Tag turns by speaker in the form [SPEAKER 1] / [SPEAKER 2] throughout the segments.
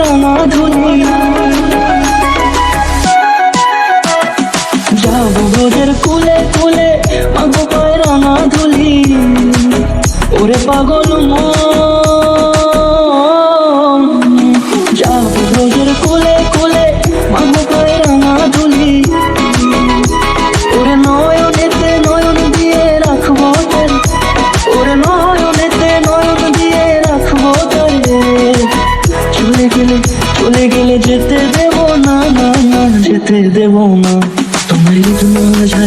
[SPEAKER 1] মাগো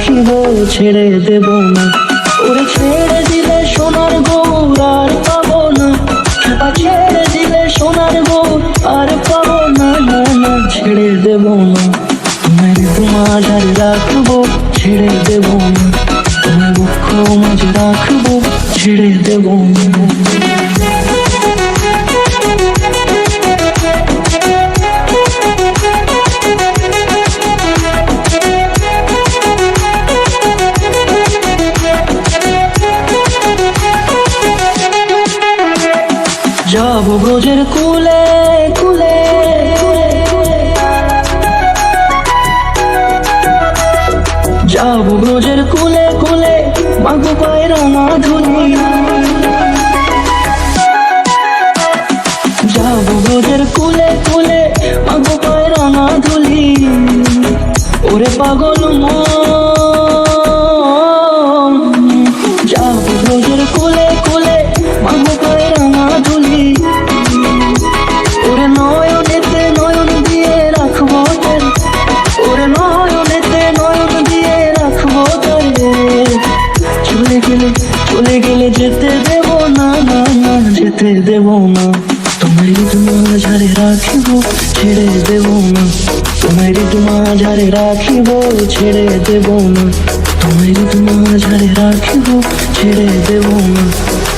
[SPEAKER 1] রাখিব ছেড়ে দেব না। ওরে ছেড়ে দিলে সোনার গৌর আর পাবো না। ছেড়ে দিলে সোনার গৌর আর পাবো না না না, ছেড়ে দেব না। তোমার তোমার ঝাড়ে রাখব, ছেড়ে দেব না। তোমার বক্ষ মাঝে রাখব, ছেড়ে দেব না। পায়ের মাধুরী যাব ব্রজের কুলে কুলে মাগো পায়রা না ধুলি ওরে পাগল মন ছেড়ে দেব না। তোমারই তোমার ঝাড়ে রাখিব, ছেড়ে দেব না।
[SPEAKER 2] তোমারই তোমার ঝাড়ে রাখিব, ছেড়ে দেব না।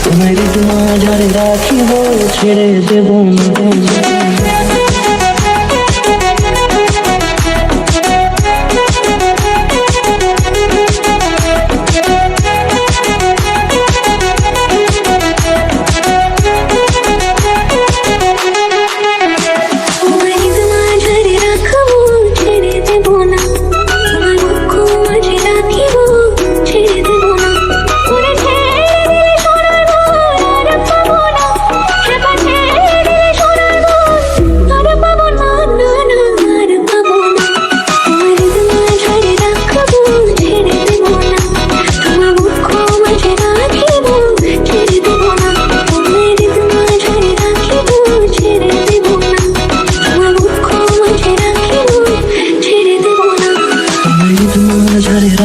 [SPEAKER 2] তোমারই তোমার ঝাড়ে রাখিব, ছেড়ে দেব না।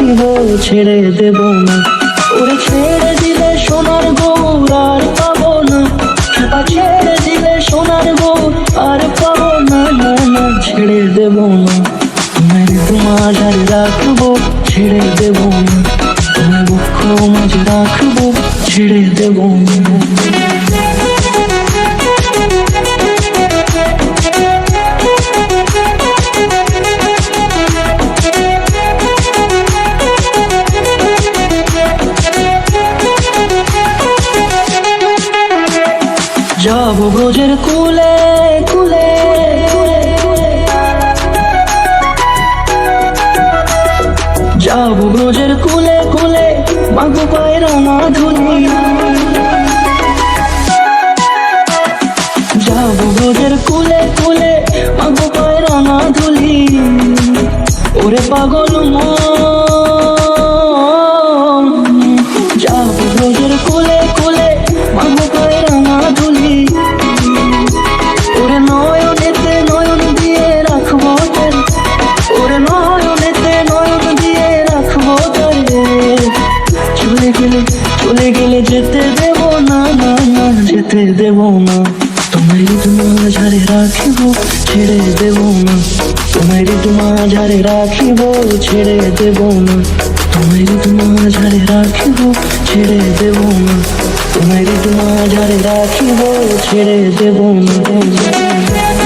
[SPEAKER 1] মাঝারে ছেড়ে দেব না। ওরে ছেড়ে দিলে সোনার গৌর আর পাবো না। ছেড়ে দিলে সোনার গৌর আর পাবো না। না না, ছেড়ে দেব না। তোমায় মাঝারে রাখব, ছেড়ে দেব না। তোমায় বক্ষ মাঝে রাখব, ছেড়ে দেব না। ব্রজের কুলে কুলে মাগু পায়ের মাধুরী। যাব ব্রজের কুলে কুলে মাগু পায়ের ধুলি ওরে পাগল মন। তোমায় মাঝারে রাখিব, ছেড়ে দেব না।
[SPEAKER 2] তোমার মাঝারে রাখিব, ছেড়ে দেব না। তোমার মাঝারে রাখিব, ছেড়ে দেব না।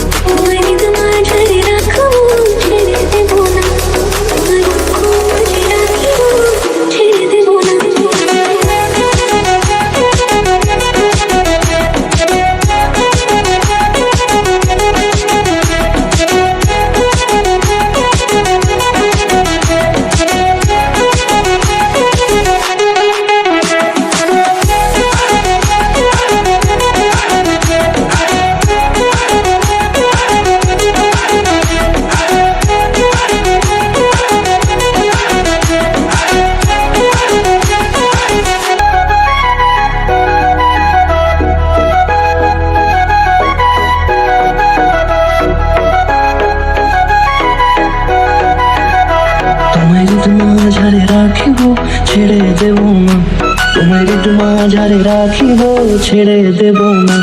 [SPEAKER 1] রাখিব ছেড়ে দেব না।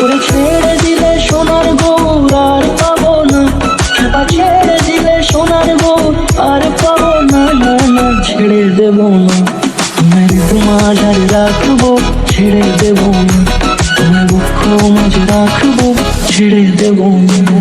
[SPEAKER 1] ওরে ছেড়ে দিলে সোনার গৌর আর পাবো না। ছেড়ে দিলে সোনার গৌর আর পাবো না না না, ছেড়ে দেব না। তোমার মাঝারে রাখব, ছেড়ে দেব না। তোমার বক্ষ মাঝে রাখব, ছেড়ে দেব না।